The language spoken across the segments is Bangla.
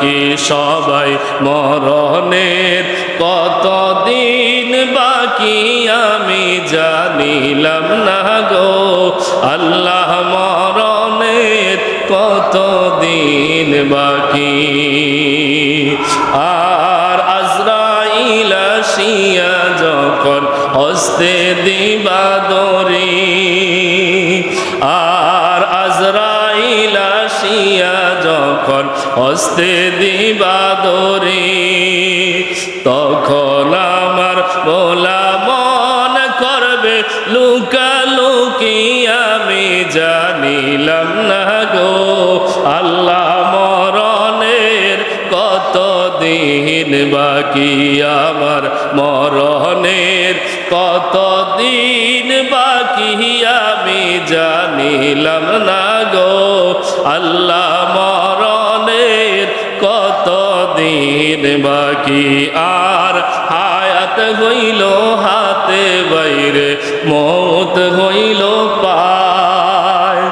বাকি সবাই মরণের কত দিন বাকি আমি জানিলাম না গো। আল্লাহ মরণের কত দিন বাকি? আর আজরাইল আসিয়া যখন হস্তে দিবা যখন হস্তে দিবা দরি, তখন আমার বলা মন করবে, লুকা লুকি আমি জানিলাম না গো আল্লাহ। দিন বাকি আমার মরণের। কত দিন বাকি আমি জানিলাম না গো। আল্লাহ মরণের কত দিন বাকি আর হায়াত হইল হাতে বাইরে, মত হইল পায়।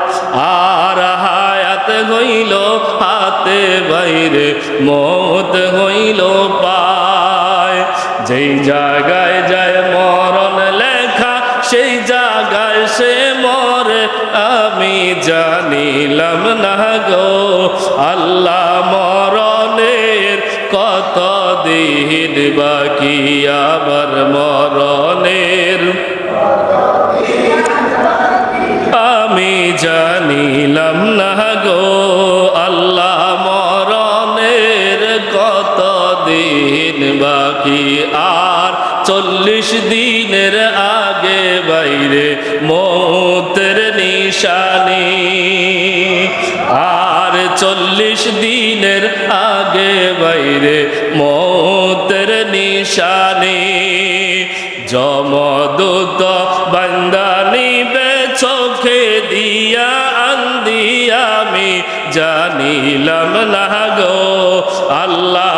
আর হায়াত হইল হাতে বাইরে মত হইল পায়। যেই জায়গায় যায় মরণ লেখা, সেই জায়গায় সে মরে। আমি জানিলাম না গো, আল্লাহ মরণের কত দিন বাকি? আবার মরণের চল্লিশ দিনের আগে বাইরে মৌতের নিশানি। আর চল্লিশ দিনের আগে বাইরে মৌতের নিশানি। জমদূত বান্দানিবে চোখে দিয়া আন্দি আমি জানিলাম না গো। আল্লাহ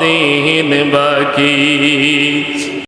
দিন বাকি